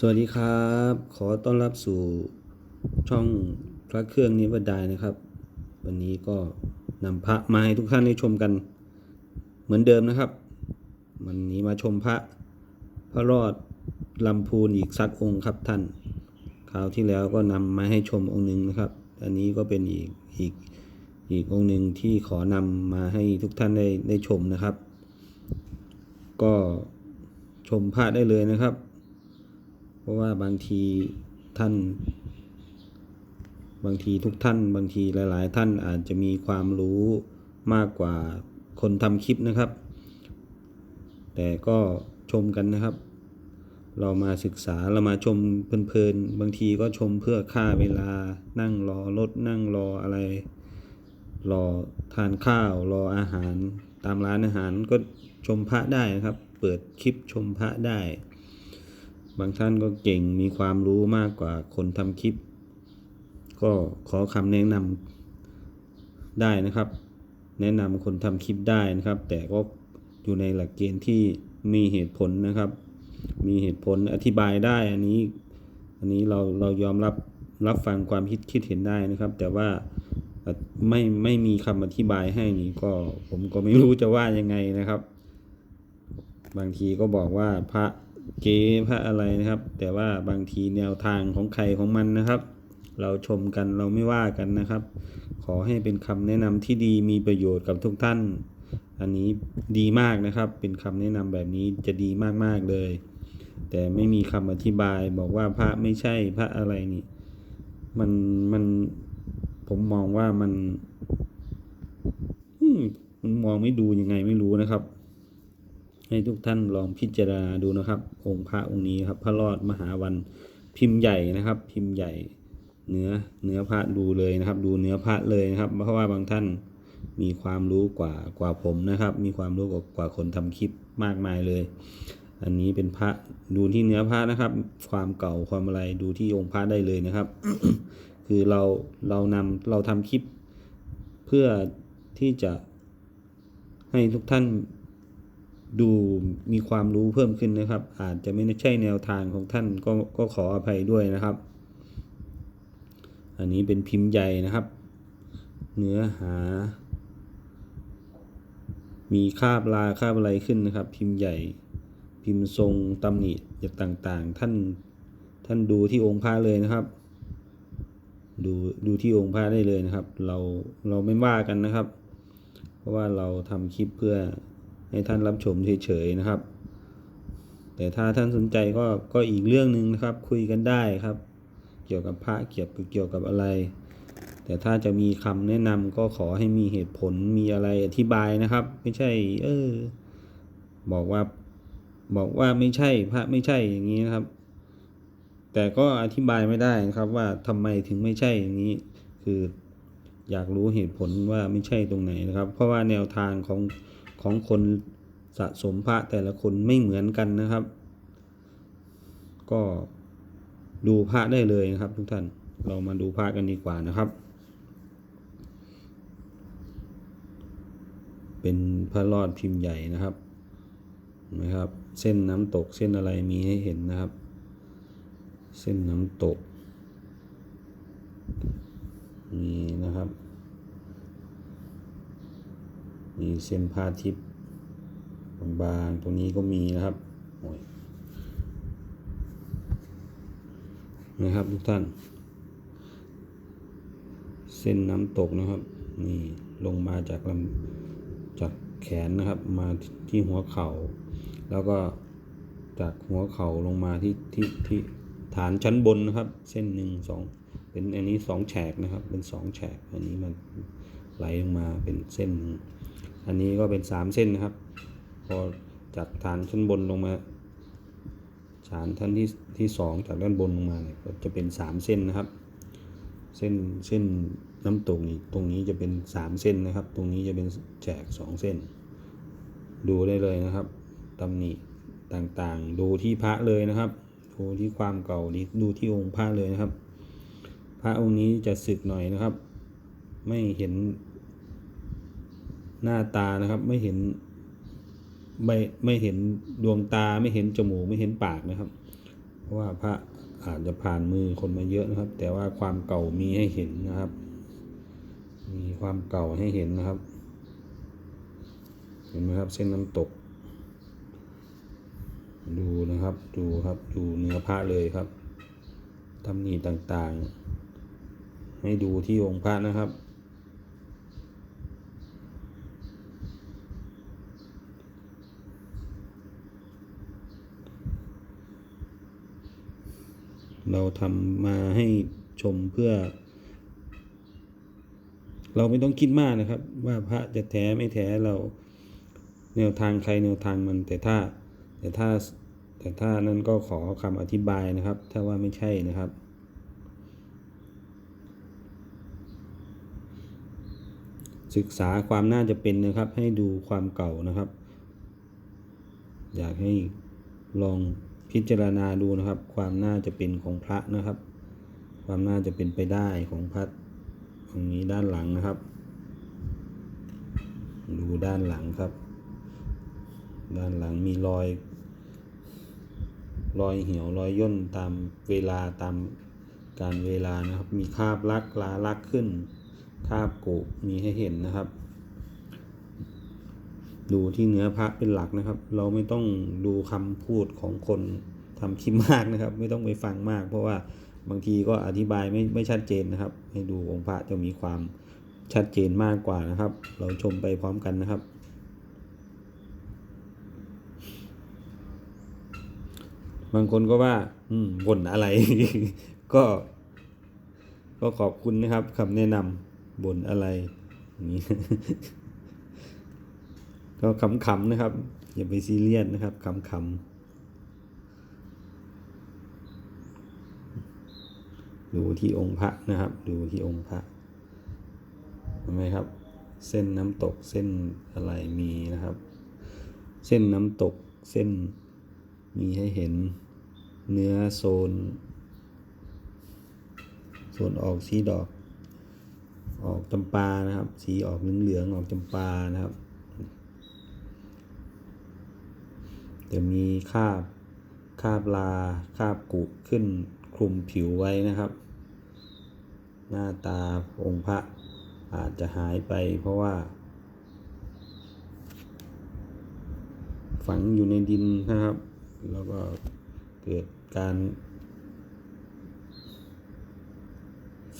สวัสดีครับ ขอต้อนรับสู่ช่องพระเครื่องนิวดายนะครับ วันนี้ก็นำพระมาให้ทุกท่านได้ชมกัน เหมือนเดิมนะครับ วันนี้มาชมพระพระรอดลำพูนอีกสักองค์ครับท่าน คราวที่แล้วก็นำมาให้ชมองค์หนึ่งนะครับ อันนี้ก็เป็นอีกอีกอีกองค์หนึ่งที่ขอนำมาให้ทุกท่านได้ได้ชมนะครับ ก็ชมพระได้เลยนะครับ เพราะว่าบางทีท่าน บางทีทุกท่าน บางทีหลาย ๆ ท่านอาจจะมีความรู้มากกว่าคนทำคลิปนะครับ แต่ก็ชมกันนะครับ เรามาศึกษาเรามาชมเพลินๆ บางทีก็ชมเพื่อค่าเวลานั่งรอรถนั่งรออะไร รอทานข้าวรออาหาร ตามร้านอาหารก็ชมพระได้นะครับ เปิดคลิปชมพระได้ บางท่านก็เก่งมีความรู้มากกว่าคนทำคลิป ก็ขอคำแนะนำได้นะครับ แนะนำคนทำคลิปได้นะครับ แต่ก็อยู่ในหลักเกณฑ์ที่มีเหตุผลนะครับ มีเหตุผลอธิบายได้อันนี้ อันนี้เราเรายอมรับรับฟังความคิดคิดเห็นได้นะครับ แต่ว่าไม่ไม่มีคำอธิบายให้นี่ก็ผมก็ไม่รู้จะว่ายังไงนะครับ บางทีก็บอกว่าพระ เก๋พระอะไรนะครับ แต่ว่าบางทีแนวทางของใครของมันนะครับ เราชมกันเราไม่ว่ากันนะครับ ขอให้เป็นคำแนะนำที่ดีมีประโยชน์กับทุกท่าน อันนี้ดีมากนะครับ เป็นคำแนะนำแบบนี้จะดีมากๆเลย แต่ไม่มีคำอธิบายบอกว่าพระไม่ใช่พระอะไรนี่ มันมันผมมองว่ามันมันมองไม่ดูยังไงไม่รู้นะครับ ให้ทุกท่านลองพิจารณาดูนะครับ องค์พระองค์นี้ครับ พระรอดมหาวันพิมพ์ใหญ่นะครับ พิมพ์ใหญ่เนื้อเนื้อพระดูเลยนะครับ ดูเนื้อพระเลยนะครับ เพราะว่าบางท่านมีความรู้กว่ากว่าผมนะครับ มีความรู้กว่ากว่าคนทำคลิปมากมายเลย อันนี้เป็นพระดูที่เนื้อพระนะครับ ความเก่าความอะไรดูที่องค์พระได้เลยนะครับ คือเราเรานำเราทำคลิป เพื่อที่จะให้ทุกท่าน ดูมีความรู้เพิ่มขึ้นนะครับ อาจจะไม่ใช่แนวทางของท่านก็ก็ขออภัยด้วยนะครับ อันนี้เป็นพิมพ์ใหญ่นะครับ เนื้อหา มีคาบลาคาบอะไรขึ้นนะครับ พิมพ์ใหญ่ พิมพ์ทรงตำหนิต่างๆ ท่านท่านดูที่องค์พระเลยนะครับ ดูดูที่องค์พระได้เลยนะครับ เราเราไม่ว่ากันนะครับ เพราะว่าเราทำคลิปเพื่อ ให้ท่านรับชมเฉยๆนะครับ แต่ถ้าท่านสนใจก็ก็อีกเรื่องหนึ่งนะครับ คุยกันได้ครับ เกี่ยวกับพระเกี่ยวกับเกี่ยวกับอะไร แต่ถ้าจะมีคำแนะนำก็ขอให้มีเหตุผลมีอะไรอธิบายนะครับ ไม่ใช่ เออ บอกว่าบอกว่าไม่ใช่พระไม่ใช่อย่างนี้นะครับ แต่ก็อธิบายไม่ได้นะครับว่าทำไมถึงไม่ใช่อย่างนี้ คืออยากรู้เหตุผลว่าไม่ใช่ตรงไหนนะครับ เพราะว่าแนวทางของ ของคนสะสมพระแต่ละคนไม่เหมือนกันนะครับ ก็ดูพระได้เลยนะครับ ทุกท่านเรามาดูพระกันดีกว่านะครับ เป็นพระรอดพิมพ์ใหญ่นะครับนะครับ เส้นน้ำตกเส้นอะไรมีให้เห็นนะครับ เส้นน้ำตกมีนะครับ มีเส้นผ้าทิพย์บางๆตรงนี้ก็มีนะครับนะครับทุกท่าน เส้นน้ำตกนะครับนี่ลงมาจากลำจากแขนนะครับ มาที่หัวเข่า แล้วก็จากหัวเข่าลงมาที่ที่ที่ฐานชั้นบนนะครับ เส้นหนึ่งสองเป็นอันนี้สองแฉกนะครับ เป็นสองแฉกอันนี้มันไหลลงมาเป็นเส้นหนึ่ง อันนี้ก็เป็นสามเส้นนะครับ พอจากฐานชั้นบนลงมา ฐานท่านที่ที่สองจากด้านบนลงมาเนี่ยก็จะเป็นสามเส้นนะครับ เส้นเส้นน้ำตกนี่ตรงนี้จะเป็นสามเส้นนะครับ ตรงนี้จะเป็นแฉกสองเส้น ดูได้เลยนะครับตำหนิต่างๆ ดูที่พระเลยนะครับดูที่ความเก่านี้ดูที่องค์พระเลยนะครับ พระองค์นี้จะสึกหน่อยนะครับ ไม่เห็น หน้าตานะครับไม่เห็นไม่ไม่เห็นดวงตาไม่เห็นจมูกไม่เห็นปากนะครับ เพราะว่าพระอาจจะผ่านมือคนมาเยอะนะครับ แต่ว่าความเก่ามีให้เห็นนะครับ มีความเก่าให้เห็นนะครับ เห็นไหมครับเส้นน้ำตก ดูนะครับดูครับดูเนื้อพระเลยครับตำหนิต่างๆ ให้ดูที่องค์พระนะครับ เราทำมาให้ชมเพื่อ เราไม่ต้องคิดมากนะครับ ว่าพระจะแท้ไม่แท้เราแนวทางใครแนวทางมันแต่ถ้าแต่ถ้าแต่ถ้านั้นก็ขอคำอธิบายนะครับ ถ้าว่าไม่ใช่นะครับ ศึกษาความน่าจะเป็นนะครับ ให้ดูความเก่านะครับ อยากให้ลอง พิจารณาดูนะครับ ความน่าจะเป็นของพระนะครับ ความน่าจะเป็นไปได้ของพระตรงนี้ด้านหลังนะครับ ดูด้านหลังครับ ด้านหลังมีรอย รอยเหี่ยวรอยย่นตามเวลาตามการเวลานะครับ มีคราบลักลาลักขึ้นคราบกุมีให้เห็นนะครับ ดูที่เนื้อพระเป็นหลักนะครับ เราไม่ต้องดูคำพูดของคนทำคลิปมากนะครับ ไม่ต้องไปฟังมาก เพราะว่าบางทีก็อธิบายไม่ไม่ชัดเจนนะครับ ให้ดูองค์พระจะมีความชัดเจนมากกว่านะครับ เราชมไปพร้อมกันนะครับ บางคนก็ว่า อืมบ่นอะไร ก็ ก็ขอบคุณนะครับคำแนะนำบ่นอะไรนี้ ก็ขำๆนะครับ อย่าไปซีเรียสนะครับขำๆดูที่องค์พระนะครับ ดูที่องค์พระเห็นไหมครับ เส้นน้ำตกเส้นอะไรมีนะครับ เส้นน้ำตกเส้นมีให้เห็นเนื้อโซน โซนออกสีดอก ออกจำปานะครับ สีออกเหลืองๆออกจำปานะครับ จะมีคาบคาบลาคาบกุขึ้นคลุมผิวไว้นะครับ หน้าตาองค์พระอาจจะหายไปเพราะว่า ฝังอยู่ในดินนะครับ แล้วก็เกิดการ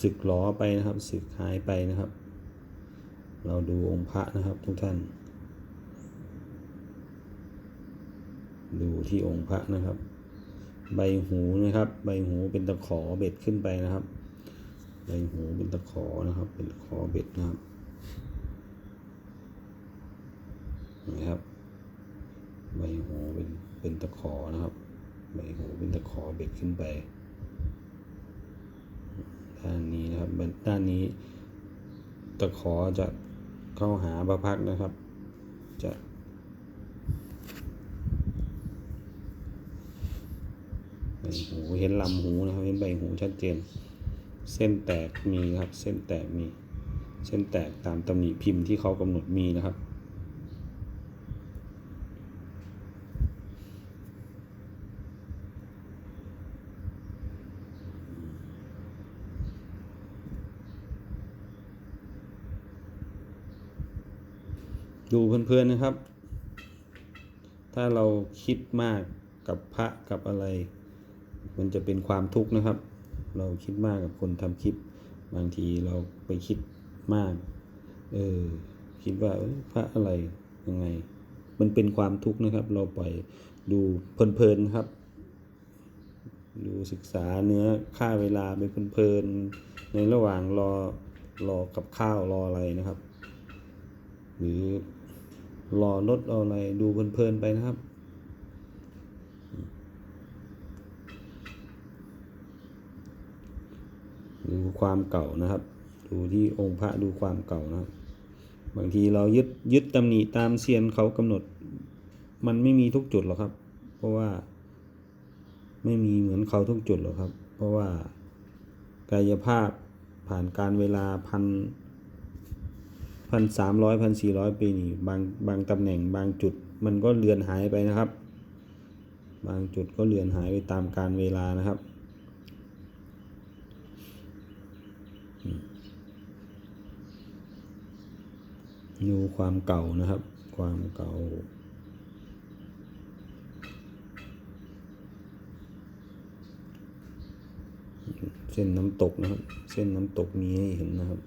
สึกหลอไปนะครับสึกหายไปนะครับ เราดูองค์พระนะครับทุกท่าน ดูที่องค์พระนะครับ ใบหูนะครับ ใบหูเป็นตะขอเบ็ดขึ้นไปนะครับ ใบหูเป็นตะขอนะครับ เป็นขอเบ็ดนะครับนะครับ ใบหูเป็นเป็นตะขอนะครับ ใบหูเป็นตะขอเบ็ดขึ้นไป ด้านนี้นะครับด้านนี้ตะขอจะเข้าหาพระพักนะครับ จะใบ หูเห็นลำหูนะครับเห็นใบหูชัดเจน เส้นแตกมีครับ เส้นแตกมี เส้นแตกตามตำหนิพิมพ์ที่เขากำหนดมีนะครับดูเพื่อนๆนะครับ ถ้าเราคิดมากกับพระกับอะไร มันจะเป็นความทุกข์นะครับ เราคิดมากกับคนทำคลิป บางทีเราไปคิดมาก เออ คิดว่าพระอะไรยังไง มันเป็นความทุกข์นะครับ เราปล่อยดูเพลินๆครับ ดูศึกษาเนื้อค่าเวลาไปเพลินๆในระหว่างรอรอกับข้าวรออะไรนะครับ หรือรอรถรออะไรดูเพลินๆไปนะครับ ดูความเก่านะครับ ดูที่องค์พระดูความเก่านะครับ บางทีเรายึดยึดตำหนิตามเซียนเขากำหนด มันไม่มีทุกจุดหรอกครับ เพราะว่าไม่มีเหมือนเขาทุกจุดหรอกครับ เพราะว่ากายภาพผ่านการเวลาพันพันสามร้อยพันสี่ร้อยปีนี่บางบางตำแหน่งบางจุดมันก็เลือนหายไปนะครับ บางจุดก็เลือนหายไปตามการเวลานะครับ ดูความเก่านะครับ ความเก่า เส้นน้ำตกนะครับ เส้นน้ำตกมีให้เห็นนะครับ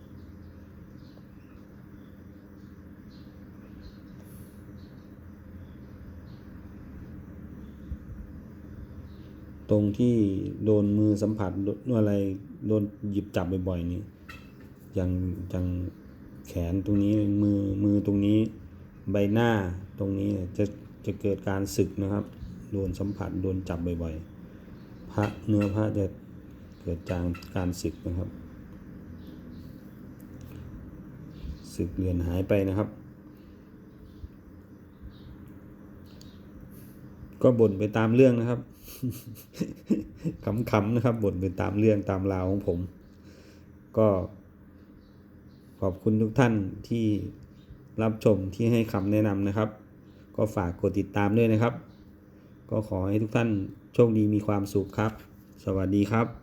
ตรงที่โดนมือสัมผัสโดนอะไรโดนหยิบจับบ่อยๆนี่ย่างย่าง แขนตรงนี้มือมือตรงนี้ใบหน้าตรงนี้จะจะเกิดการสึกนะครับ โดนสัมผัสโดนจับบ่อยๆพระเนื้อพระจะเกิดจากการสึกนะครับสึกเลือนหายไปนะครับ ก็บ่นไปตามเรื่องนะครับขำๆนะครับบ่นไปตามเรื่องตามราวของผม ก็ ขอบคุณทุกท่านที่รับชมที่ให้คำแนะนำนะครับ ก็ฝากกดติดตามด้วยนะครับ ก็ขอให้ทุกท่านโชคดีมีความสุขครับ สวัสดีครับ